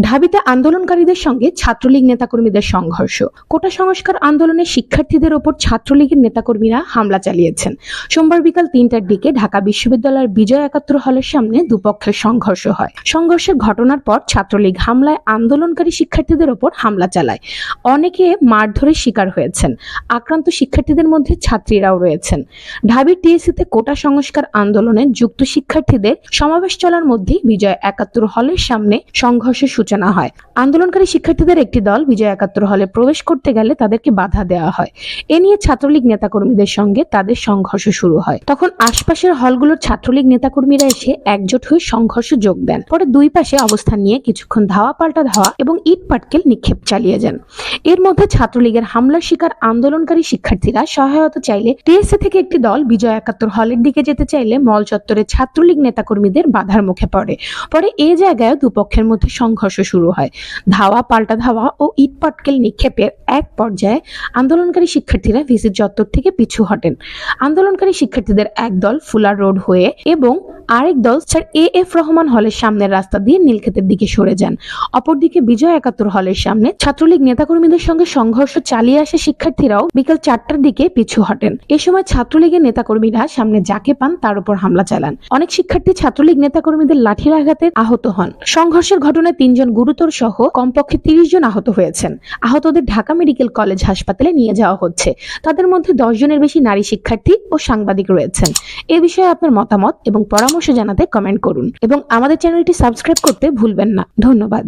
ঢাবিতে আন্দোলনকারীদের সঙ্গে ছাত্রলীগ নেতাকর্মীদের সংঘর্ষ। কোটা সংস্কার আন্দোলনে শিক্ষার্থীদের ওপর ছাত্রলীগের নেতাকর্মীরা হামলা চালিয়েছেন। সোমবার বিকাল তিনটার দিকে ঢাকা বিশ্ববিদ্যালয়ের বিজয় একাত্তর হলের সামনে দুপক্ষের সংঘর্ষ হয়। সংঘর্ষের ঘটনার পর ছাত্রলীগ হামলায় আন্দোলনকারী শিক্ষার্থীদের ওপর হামলা চালায়। অনেকে মারধরের শিকার হয়েছেন। আক্রান্ত শিক্ষার্থীদের মধ্যে ছাত্রীরাও রয়েছেন। ঢাবি টিএসসিতে কোটা সংস্কার আন্দোলনে যুক্ত শিক্ষার্থীদের সমাবেশ চলার মধ্যেই বিজয় একাত্তর হলের সামনে সংঘর্ষের সূচনা হয়। আন্দোলনকারী শিক্ষার্থীদের একটি দল বিজয় একাত্তর হলে প্রবেশ করতে গেলে তাদেরকে বাধা দেওয়া হয়। এ নিয়ে ছাত্রলীগ নেতাকর্মীদের সঙ্গে তাদের সংঘর্ষ শুরু হয়। তখন আশপাশের হলগুলোর ছাত্রলীগ নেতাকর্মীরা এসে একজোট হয়ে সংঘর্ষ যোগ দেন। পরে দুই পাশে অবস্থান নিয়ে কিছুক্ষণ ধাওয়া পাল্টা ধাওয়া এবং ইট পাটকেল নিক্ষেপ চালিয়ে যান। এর মধ্যে ছাত্রলীগের হামলার শিকার আন্দোলনকারী শিক্ষার্থীরা সহায়তা চাইলে টিএসসি থেকে একটি দল বিজয় একাত্তর হলের দিকে যেতে চাইলে মল চত্বরে ছাত্রলীগ নেতাকর্মীদের বাধার মুখে পড়ে। পরে এ জায়গায় দুপক্ষের মধ্যে সংঘর্ষ শুরু হয়। ধাওয়া, পাল্টা ধাওয়া ও ইট পাটকেল নিক্ষেপের এক পর্যায়ে আন্দোলনকারী শিক্ষার্থীরা ভিসি চত্বর থেকে পিছু হটেন। আন্দোলনকারী শিক্ষার্থীদের এক দল ফুলার রোড হয়ে এবং আরেক দল স্যার এ এফ রহমান হলের সামনের রাস্তা দিয়ে নীলক্ষেতের দিকে সরে যান। অপরদিকে বিজয় একাত্তর হলের সামনে ছাত্রলীগ নেতাকর্মীদের সঙ্গে সংঘর্ষ চালিয়ে আসা শিক্ষার্থীরাও বিকেল চারটার দিকে পিছু হটেন। এ সময় ছাত্রলীগের নেতাকর্মীরা সামনে যাকে পান তার উপর হামলা চালান। অনেক শিক্ষার্থী ছাত্রলীগ নেতাকর্মীদের লাঠির আঘাতে আহত হন। সংঘর্ষের ঘটনায় তিনজন গুরুতর সহ কমপক্ষে তিরিশ জন আহত হয়েছেন। আহতদের ঢাকা মেডিকেল কলেজ হাসপাতালে নিয়ে যাওয়া হচ্ছে। তাদের মধ্যে দশ জনের বেশি নারী শিক্ষার্থী ও সাংবাদিক রয়েছেন। এ বিষয়ে আপনার মতামত এবং পরামর্শ জানাতে কমেন্ট করুন এবং আমাদের চ্যানেলটি সাবস্ক্রাইব করতে ভুলবেন না। ধন্যবাদ।